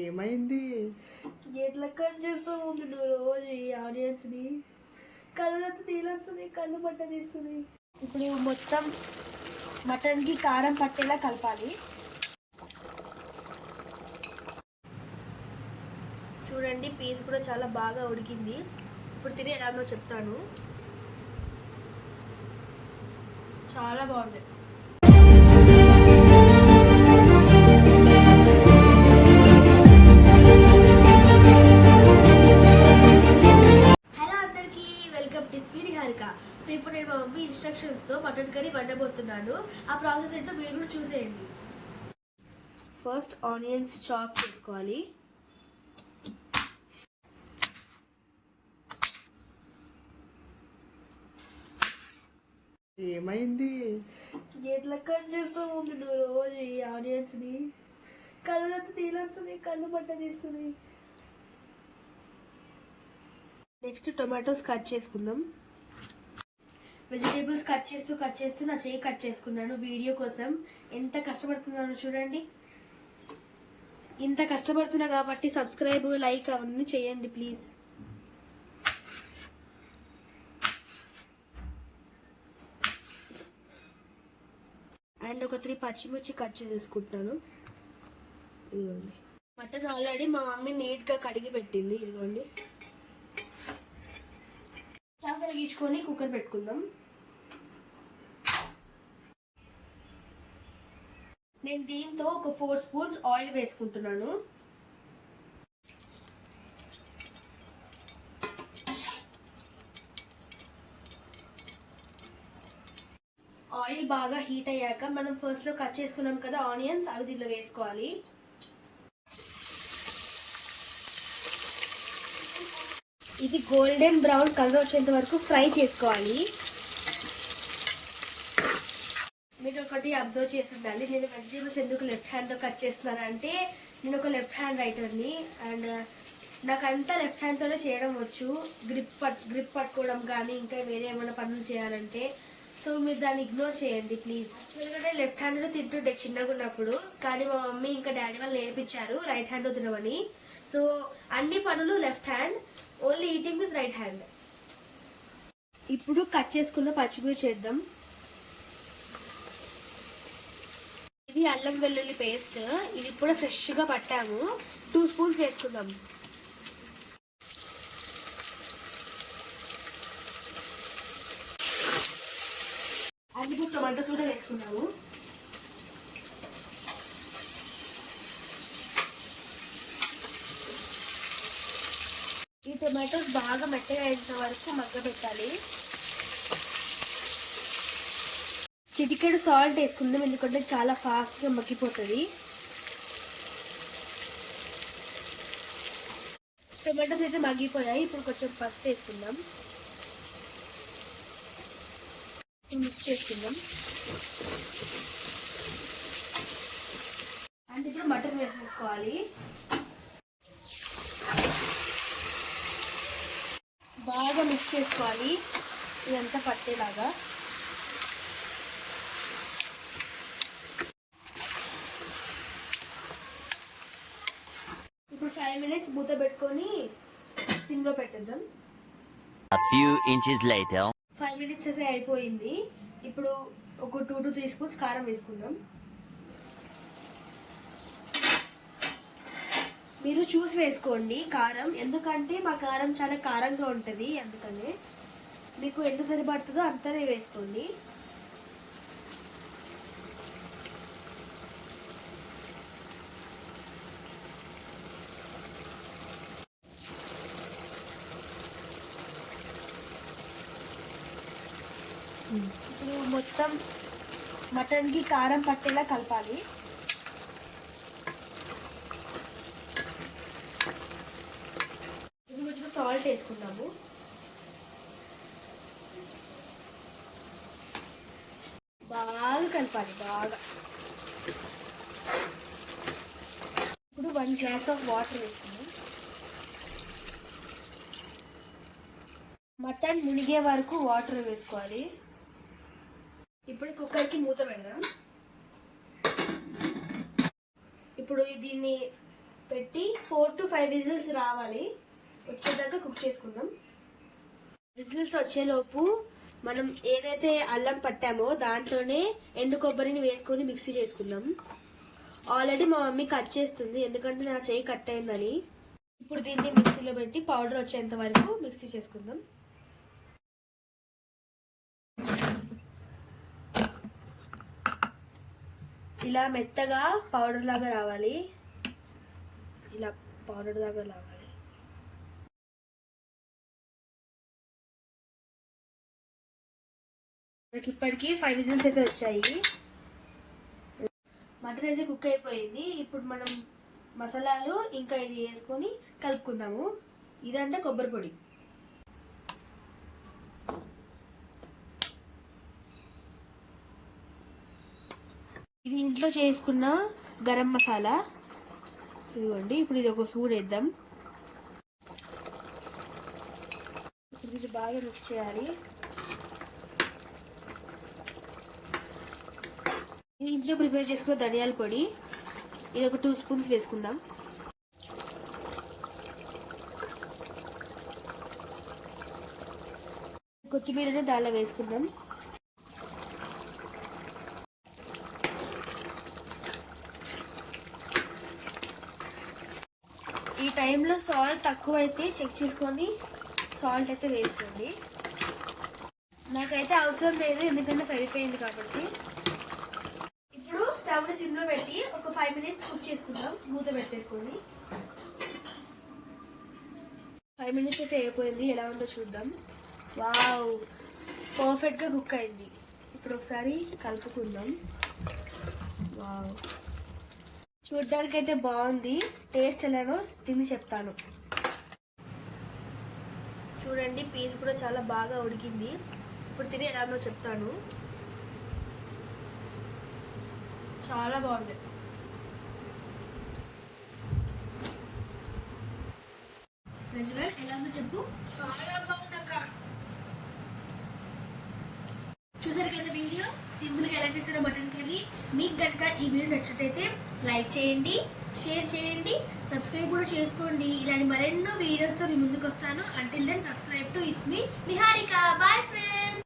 ఏమైంది? ఎట్లా కట్ చేస్తూ నువ్వు రోజు ఈ ఆడియన్స్ని కళ్ళు వచ్చి నీళ్ళు కళ్ళు బట్ట తీస్తుంది ఇప్పుడు ఇవి మొత్తం మటన్కి కారం పట్టేలా కలపాలి. చూడండి పీస్ కూడా చాలా బాగా ఉడికింది. ఇప్పుడు తిని ఎలాగో చెప్తాను. చాలా బాగుంది. ఆ ప్రాసెస్ ఏంటో మీరు కూడా చూసేయండి. ఫస్ట్ ఆనియన్స్ చాప్ చేసుకోవాలి. ఏమైంది? ఎట్లా కట్ చేస్తావు నువ్వు రోజు ఈ ఆనియన్స్ని కళ్ళు వచ్చి వస్తున్నాయి కళ్ళు మంట తీస్తున్నాయి. నెక్స్ట్ టొమాటోస్ కట్ చేసుకుందాం. వెజిటేబుల్స్ కట్ చేస్తూ కట్ చేస్తూ నా చేయి కట్ చేసుకున్నాను. వీడియో కోసం ఎంత కష్టపడుతున్నాను చూడండి. ఇంత కష్టపడుతున్నా కాబట్టి సబ్స్క్రైబ్ లైక్ అవన్నీ చేయండి ప్లీజ్ అండ్ ఒక త్రీ పచ్చిమిర్చి కట్ చేసుకుంటున్నాను. ఇదిగోండి. మటన్ ఆల్రెడీ మా మమ్మీ నీట్గా కడిగి పెట్టింది. ఇదిగోండి. స్టవ్ వెలిగించుకొని కుక్కర్ పెట్టుకుందాం. నేను దీంతో ఒక ఫోర్ స్పూన్స్ ఆయిల్ వేసుకుంటున్నాను. ఆయిల్ బాగా హీట్ అయ్యాక మనం ఫస్ట్లో కట్ చేసుకున్నాం కదా ఆనియన్స్ అవి దీనిలో వేసుకోవాలి. ఇది గోల్డెన్ బ్రౌన్ కలర్ వచ్చేంత వరకు ఫ్రై చేసుకోవాలి మీరు ఒకటి అబ్జర్వ్ చేసి ఉండాలి. నేను వెజిటేబుల్స్ ఎందుకు లెఫ్ట్ హ్యాండ్తో కట్ చేస్తున్నాను అంటే నేను ఒక లెఫ్ట్ హ్యాండ్ రైటర్ని అండ్ నాకు అంతా లెఫ్ట్ హ్యాండ్తోనే చేయడం వచ్చు. గ్రిప్ పట్ గ్రిప్ పట్టుకోవడం కానీ ఇంకా వేరే ఏమైనా పనులు చేయాలంటే. సో మీరు దాన్ని ఇగ్నోర్ చేయండి ప్లీజ్ ఎందుకంటే లెఫ్ట్ హ్యాండ్లో తింటుండే చిన్నగా ఉన్నప్పుడు. కానీ మా మమ్మీ ఇంకా డాడీ వాళ్ళు నేర్పించారు రైట్ హ్యాండ్ తినమని సో అన్ని పనులు left hand only eating with right hand ఇప్పుడు కట్ చేసుకున్న పచ్చిమిర్చి చేద్దాం ఇది అల్లం వెల్లుల్లి పేస్ట్. ఇది ఇప్పుడు ఫ్రెష్గా పట్టాము. టూ స్పూన్స్ వేసుకుందాం. అది ఇప్పుడు టొమాటోస్ కూడా వేసుకున్నాము. ఈ టొమాటోస్ బాగా మెత్తగా అయిన వరకు మగ్గబెట్టాలి. చిటికెడు సాల్ట్ వేసుకుందాం ఎందుకంటే చాలా ఫాస్ట్గా మగ్గిపోతుంది. టొమాటోస్ అయితే మగ్గిపోయాయి ఇప్పుడు కొంచెం పసుపు వేసుకుందాం. మిక్స్ చేసుకుందాం. అంటే ఇప్పుడు మటన్ వేసేసుకోవాలి. బాగా మిక్స్ చేసుకోవాలి ఇదంతా పట్టేలాగా ఇప్పుడు ఫైవ్ మినిట్స్ మూత పెట్టుకొని సిమ్లో పెట్టేద్దాం. A few inches later. Five minutes అయితే అయిపోయింది. ఇప్పుడు ఒక టూ టు త్రీ స్పూన్స్ కారం వేసుకుందాం. మీరు చూసి వేసుకోండి కారం. ఎందుకంటే మా కారం చాలా కారంగా ఉంటుంది అందుకనే. మీకు ఎంత సరిపడుతుందో అంతనే వేసుకోండి. ఇప్పుడు మొత్తం మటన్కి కారం పట్టేలా కలపాలి. ఇప్పుడు కొంచెం సాల్ట్ వేసుకున్నాము బాగా కలపాలి బాగా. ఇప్పుడు వన్ గ్లాస్ ఆఫ్ వాటర్ వేసుకున్నాం మటన్ మునిగే వరకు వాటర్ వేసుకోవాలి. ఇప్పుడు కుక్కర్కి మూత పెడదాం. ఇప్పుడు దీన్ని పెట్టి ఫోర్ టు ఫైవ్ విజిల్స్ రావాలి. వచ్చేదాకా కుక్ చేసుకుందాం. విజిల్స్ వచ్చేలోపు మనం ఏదైతే అల్లం పట్టామో దాంట్లోనే ఎండు కొబ్బరిని వేసుకొని మిక్సీ చేసుకుందాం. ఆల్రెడీ మా మమ్మీ కట్ చేస్తుంది. ఎందుకంటే నా చేయి కట్ అయిందని. ఇప్పుడు దీన్ని మిక్సీలో పెట్టి పౌడర్ వచ్చేంత వరకు మిక్సీ చేసుకుందాం. ఇలా మెత్తగా పౌడర్ లాగా రావాలి. ఇలా పౌడర్ లాగా రావాలి. మనకి ఇప్పటికి ఫైవ్ విజిల్స్ అయితే వచ్చాయి. మటన్ అయితే కుక్ అయిపోయింది. ఇప్పుడు మనం మసాలాలు ఇంకా ఇది వేసుకొని కలుపుకుందాము. ఇదంటే కొబ్బరి పొడి. ఇది ఇంట్లో చేసుకున్న గరం మసాలా. ఇదిగోండి ఇప్పుడు ఇది ఒక సూడ్ వేద్దాం. ఇప్పుడు ఇది బాగా మిక్స్ చేయాలి. ఇది ఇంట్లో ప్రిపేర్ చేసుకున్న ధనియాల పొడి ఇది ఒక టూ స్పూన్స్ వేసుకుందాం. కొత్తిమీరని దానిలో వేసుకుందాం. ఏమైనా సాల్ట్ తక్కువ అయితే చెక్ చేసుకొని సాల్ట్ అయితే వేసుకోండి. నాకైతే అవసరం లేదు ఎందుకంటే సరిపోయింది కాబట్టి. ఇప్పుడు స్టవ్ని సిమ్లో పెట్టి ఒక ఫైవ్ మినిట్స్ కుక్ చేసుకుందాం. మూత పెట్టేసుకోండి. ఫైవ్ మినిట్స్ అయితే అయిపోయింది. ఎలా ఉందో చూద్దాం. వావ్! పర్ఫెక్ట్గా కుక్ అయింది. ఇప్పుడు ఒకసారి కలుపుకుందాం. వావ్! చూడ్డానికి అయితే బాగుంది. టేస్ట్ ఎలానో తిని చెప్తాను. చూడండి పీస్ కూడా చాలా బాగా ఉడికింది. ఇప్పుడు తిని ఎలానో చెప్తాను. చాలా బాగుంది. ప్రజ్వల్ ఎలా ఉందో చెప్పు. చాలా బాగుందక్క చూసారు కదా వీడియో. సింపుల్గా ఎలా చేసారో మటన్ కర్రీ మీకు కనుక ఈ వీడియో నచ్చినట్టయితే లైక్ చేయండి షేర్ చేయండి సబ్స్క్రైబ్ కూడా చేసుకోండి. ఇలాంటి మరెన్నో వీడియోస్తో మీ ముందుకు వస్తాను until then subscribe to it's me Niharika bye friends